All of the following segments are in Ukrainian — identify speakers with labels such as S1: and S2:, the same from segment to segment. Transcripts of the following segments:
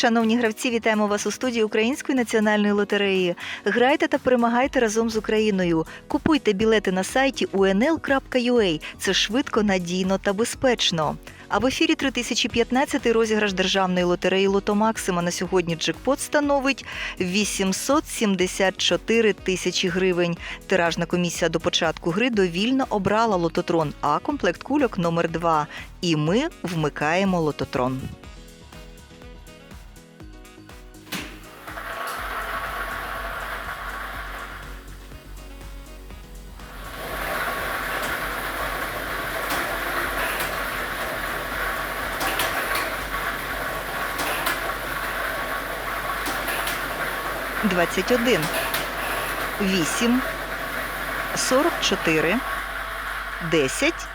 S1: Шановні гравці, вітаємо вас у студії Української національної лотереї. Грайте та перемагайте разом з Україною. Купуйте білети на сайті unl.ua. Це швидко, надійно та безпечно. А в ефірі 3015 розіграш державної лотереї Лото Максима на сьогодні джекпот становить 874 тисячі гривень. Тиражна комісія до початку гри довільно обрала лототрон А комплект кульок номер 2 І ми вмикаємо лототрон. Двадцять один, вісім, сорок чотири, десять,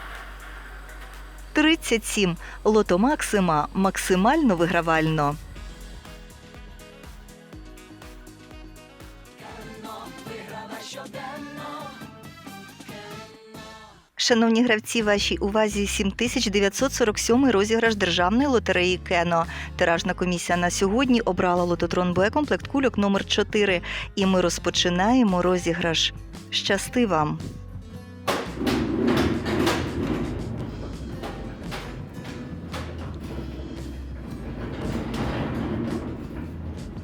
S1: тридцять сім. Лото Максима максимально вигравально. Шановні гравці, вашій увазі 7947 розіграш державної лотереї Кено. Тиражна комісія на сьогодні обрала лототрон Б комплект кульок номер 4 І ми розпочинаємо розіграш. Щасти вам!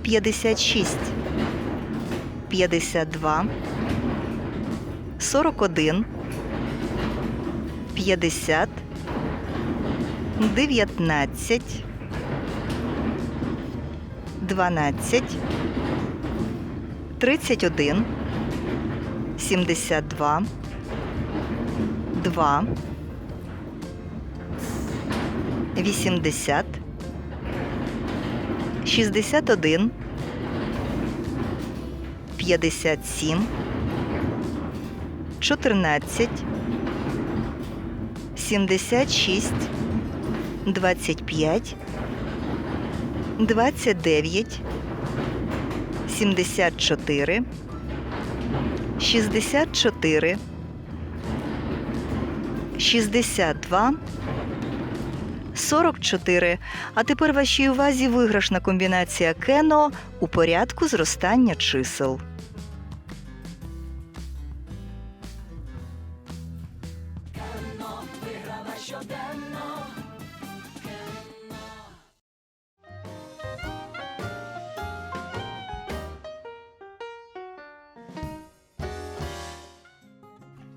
S1: П'ятдесят шість, п'ятдесят два, сорок один. 50, 19, 12, 31, 72, 2, 80, 61, 57, 14, 76, 25, 29, 74, 64, 62, 44. А тепер вашій увазі виграшна комбінація кено у порядку зростання чисел.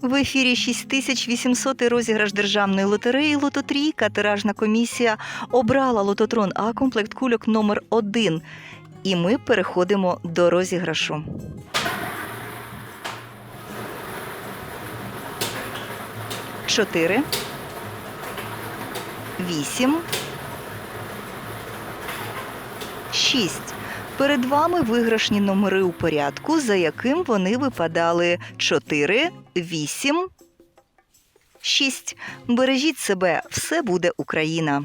S1: В ефірі 6800 розіграш державної лотереї Лототрійка. Тиражна комісія обрала лототрон А комплект кульок номер 1 І ми переходимо до розіграшу. Чотири. Вісім. Шість. Перед вами виграшні номери у порядку, за яким вони випадали 4, 8, 6. Бережіть себе, все буде Україна.